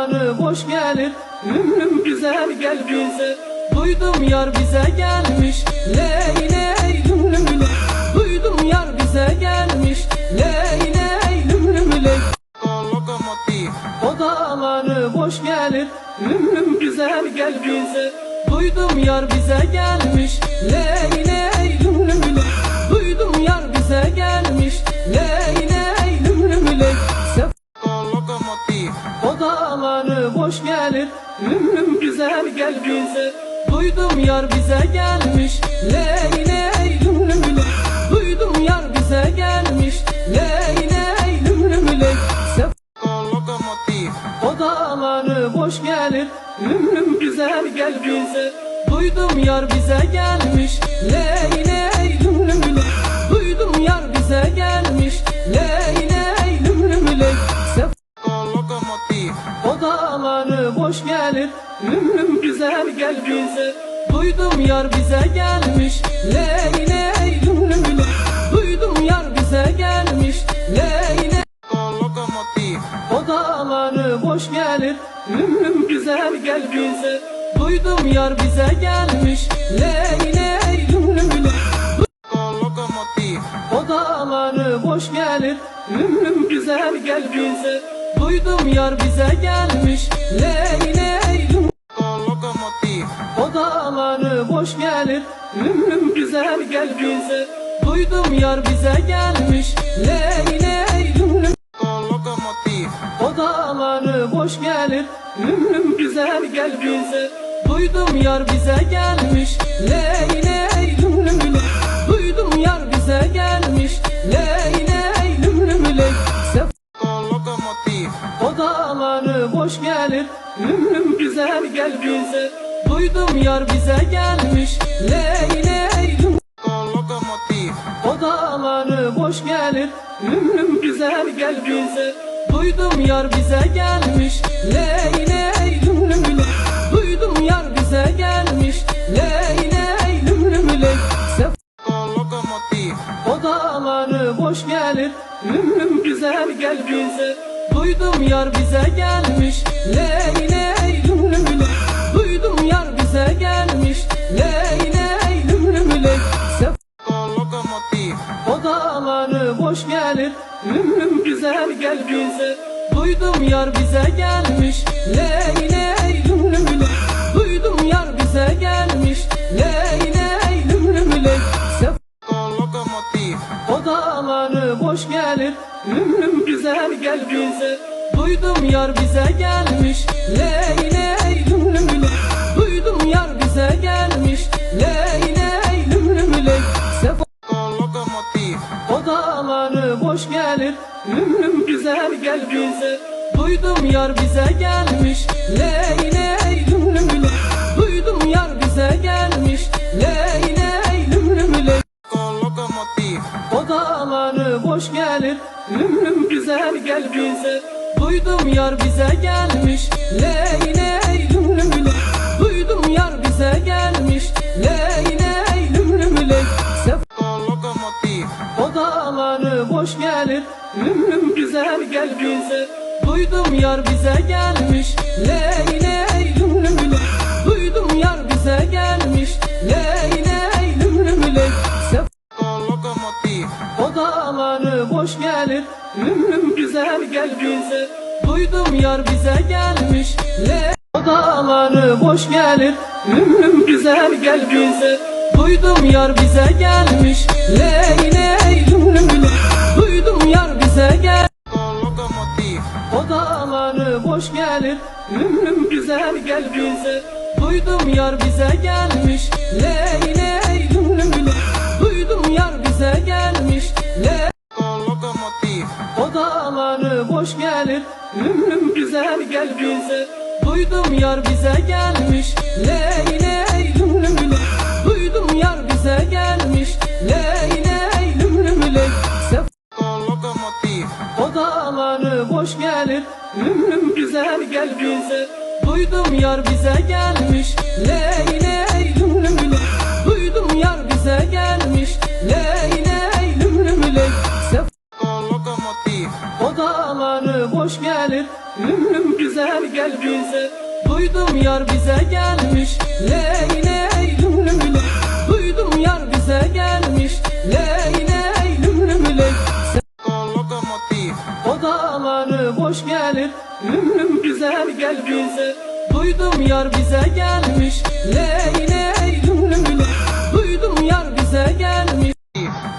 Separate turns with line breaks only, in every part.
dağları boş gelir Ümrüm güzel gel bize. Duydum yar bize gelmiş Ley ley lüm lüm ley Duydum yar bize gelmiş Ley ley lüm lüm ley
lokomotiv
O dağları boş gelir Ümrüm güzel gel bize. Duydum yar bize gelmiş Ley ley lüm lüm ley Duydum yar bize gelmiş ley boş gelir. Ümrüm güzel gel bize Duydum yar bize gelmiş. Ley ley lüm lüm ley Duydum yar bize gelmiş. Ley ley lüm lüm ley Sef
lokomotiv.
O dağları boş gelir. Ümrüm güzel gel bize Duydum yar bize gelmiş. Ley ley lüm lüm ley Duydum yar bize gelmiş. Ley
lokomotiv
o dağları boş gelir Ümrüm güzel gel bize Duydum yar bize gelmiş Ley ley lüm lüm ley Duydum yar bize gelmiş Ley ley
lokomotiv.
O dağları boş gelir Ümrüm güzel gel bize Duydum yar bize gelmiş Ley ley lüm lüm ley
lokomotiv.
O dağları boş gelir Ümrüm güzel gel bize Duydum yar bize gelmiş. Ley ley lüm
lokomotiv
O dağları boş gelir Ümrüm güzel gel bize. Duydum yar bize gelmiş. Ley ley lüm lüm
lokomotiv
O dağları boş gelir Ümrüm güzel gel bize. Duydum yar bize gelmiş. Ley boş gelir Ümrüm güzel gel bize Duydum yar bize gelmiş Ley ley lüm
lokomotiv
o dağları boş gelir Ümrüm güzel gel bize Duydum yar bize gelmiş Ley ley lüm lüm ley Duydum yar bize gelmiş Ley ley lüm lüm ley Sef
lokomotiv
o dağları boş gelir Ümrüm güzel gel bize Duydum yar bize gelmiş Ley ley lüm lüm ley Duydum yar bize gelmiş Ley ley lüm lüm ley Sef
lokomotiv
o dağları boş gelir Ümrüm güzel gel bize. Duydum yar bize gelmiş Ley ley lüm lüm ley Duydum yar bize gelmiş Ley ley boş gelir Ümrüm güzel gel bize. Duydum yar bize gelmiş Ley ley lüm lüm ley. Duydum yar bize gelmiş Ley ley lüm lüm ley. Sef
lokomotiv
o dağları boş gelir Ümrüm güzel gel bize. Duydum yar bize gelmiş ley
lokomotiv
o dağları boş gelir Ümrüm güzel gel bize. Duydum yar bize gelmiş Ley ley lüm lüm ley Duydum yar bize gelmiş Ley ley lüm lüm ley Sef
lokomotiv
o dağları boş gelir Ümrüm güzel gel bize. Duydum yar bize gelmiş Ley gelir Ümrüm güzel gel bize. Duydum yar bize gelmiş Le o dağları boş gelir Ümrüm güzel gel bize. Duydum yar bize gelmiş Ley ley lüm lüm ley Duydum yar bize gel
lokomotiv
o dağları boş gelir Ümrüm güzel gel bize. Duydum yar bize gelmiş Ley ley lüm lüm ley Duydum yar bize gelmiş Ley boş gelir. Ümrüm güzel gel bize. Duydum yar bize gelmiş. Ley ley lüm lüm ley. Duydum yar bize gelmiş. Ley ley lüm lüm ley. Sef
lokomotiv
o dağları boş gelir. Ümrüm güzel gel bize. Duydum yar bize gelmiş. Ley ley lüm lüm ley. Duydum yar bize gelmiş. Ley boş gelir Ümrüm güzel gel bize. Duydum yar bize gelmiş Ley ley lümrüm ley. Duydum yar bize gelmiş Ley ley lümrüm ley. Odaları boş gelir Ümrüm güzel gel bize. Duydum yar bize gelmiş Ley ley lümrüm ley. Duydum yar bize gelmiş.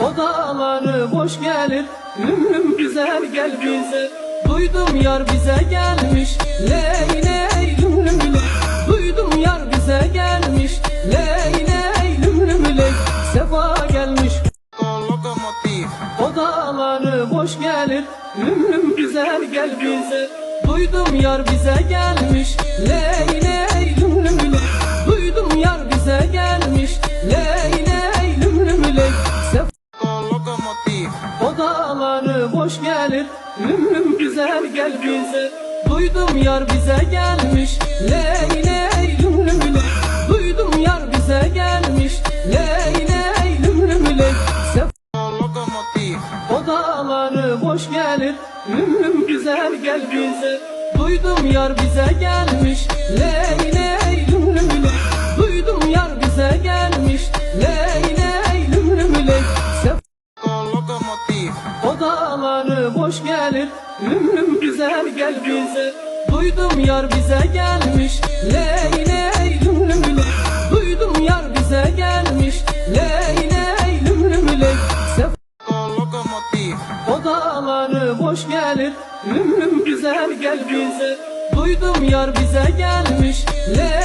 Odaları boş gelir Ümrüm güzel gel bize Duydum yar bize gelmiş Ley ley lümrüm ley. Duydum yar bize gelmiş Ley ley lümrüm ley. Sefa gelmiş. Odaları boş gelir Ümrüm güzel gel bize. Duydum yar bize gelmiş Ley gel bize Duydum yar bize gelmiş. Ley ley lümrüm ley Duydum yar bize gelmiş. Ley ley lümrüm ley. Odaları boş gelir. Ümrüm güzel gel bize. Duydum yar bize gelmiş. Ley ley gelir Ümrüm güzel gel bize Duydum yar bize gelmiş Ley ley lümrüm ley Duydum yar bize gelmiş Ley ley lümrüm ley. Odaları boş gelir Ümrüm güzel gel bize Duydum yar bize gelmiş ley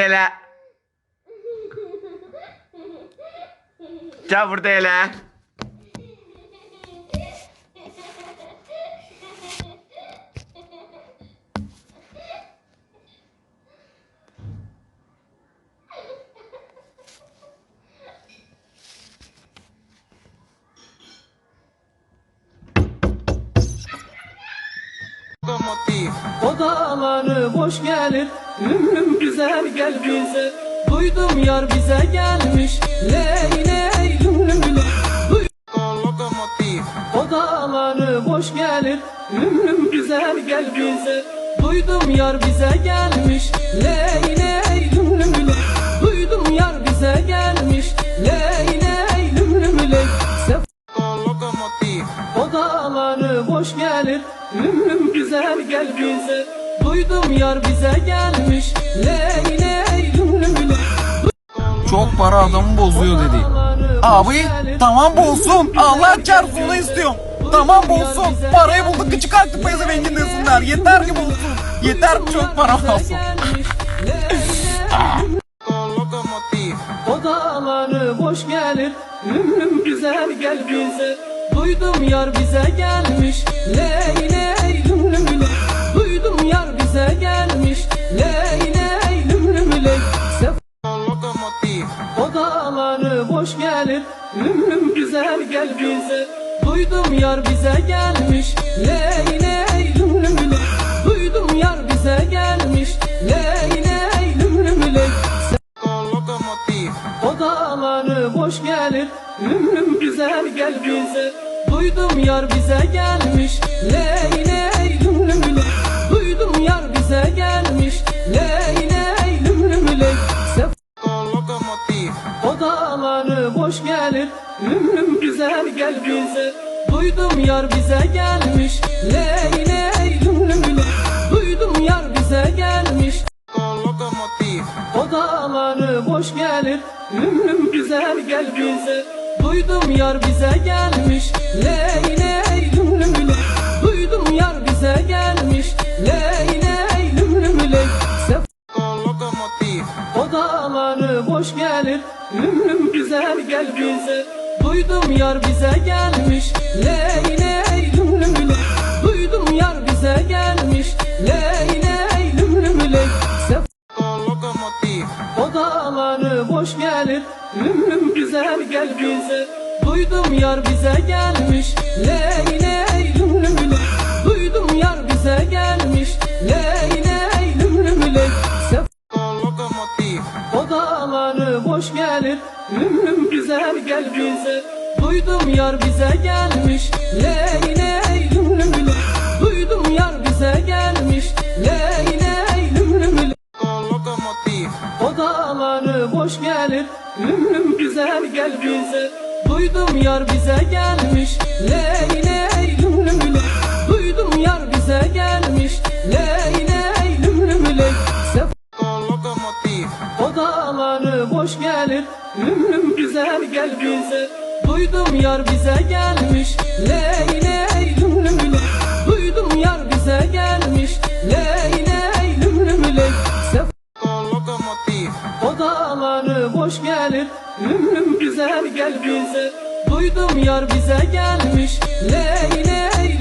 hele. Gel burada hele.
Odaları boş gelir Ümrüm güzel gel bize Duydum yar bize gelmiş. Ley ley lümrüm ley Duy-
Lokomotiv.
Odaları boş gelir. Ümrüm güzel gel bize Duydum yar bize gelmiş. Ley ley lümrüm ley Duydum. Yar bize gelmiş. Ley ley lümrüm ley Sef
Lokomotiv.
Odaları boş gelir. Ümrüm güzel gel bize Duydum yar bize gelmiş Ley ley
Çok para adamı bozuyor dedi. Abi tamam bozsun. Allah çarpsın istiyorum. Tamam bozsun. Parayı bulduk küçük artık pezevengin desinler. Yeter ki bozsun. Yeter çok para olsun.
Odaları boş gelir Ümrüm güzel gel bize Duydum yar bize gelmiş Ley ley lümrüm ley Duydum yar bize gelmiş Ley ley lümrüm ley Sef
Lokomotiv.
Odaları boş gelir Ümrüm güzel gel bize Duydum yar bize gelmiş Ley ley lümrüm ley Duydum yar bize gelmiş Ley ley lümrüm ley
Lokomotiv.
Odaları boş gelir Ümrüm güzel gel bize Duydum yar bize gelmiş Ley ley Ley ley lümrüm ley. Sef
Lokomotiv.
Odaları boş gelir Ümrüm güzel gel bize. Duydum yar bize gelmiş Ley ley lümrüm ley. Duydum yar bize gelmiş. Odaları boş gelir Ümrüm güzel gel bize. Duydum yar bize gelmiş Ley ley lümrüm ley. Duydum yar bize gelmiş Ley ley. lümrüm Odaları boş gelir. Ümrüm güzel gel bize. Duydum yar bize gelmiş. Ley ley lümrüm ley Duydum yar bize gelmiş. Ley ley lümrüm ley
Lokomotiv.
Odaları boş gelir. Ümrüm güzel gel bize. Duydum yar bize gelmiş. Ley ley gel bize. Duydum yar bize gelmiş. Ley ley lüm lüm lüm Duydum yar bize gelmiş. Ley ley lüm lüm lüm
Con locomotiv.
Odaları boş gelir. Ümrüm güzel gel bize. Duydum yar bize gelmiş. Ley ley lüm lüm lüm Duydum yar bize gelmiş. Ley boş gelir. Ümrüm güzel gel bize. Duydum yar bize gelmiş. Ley ley lüm lüm lüm Duydum yar bize gelmiş. Ley ley lüm lüm
locomotiv.
Odaları boş gelir. Ümrüm güzel gel bize. Duydum yar bize gelmiş. Ley ley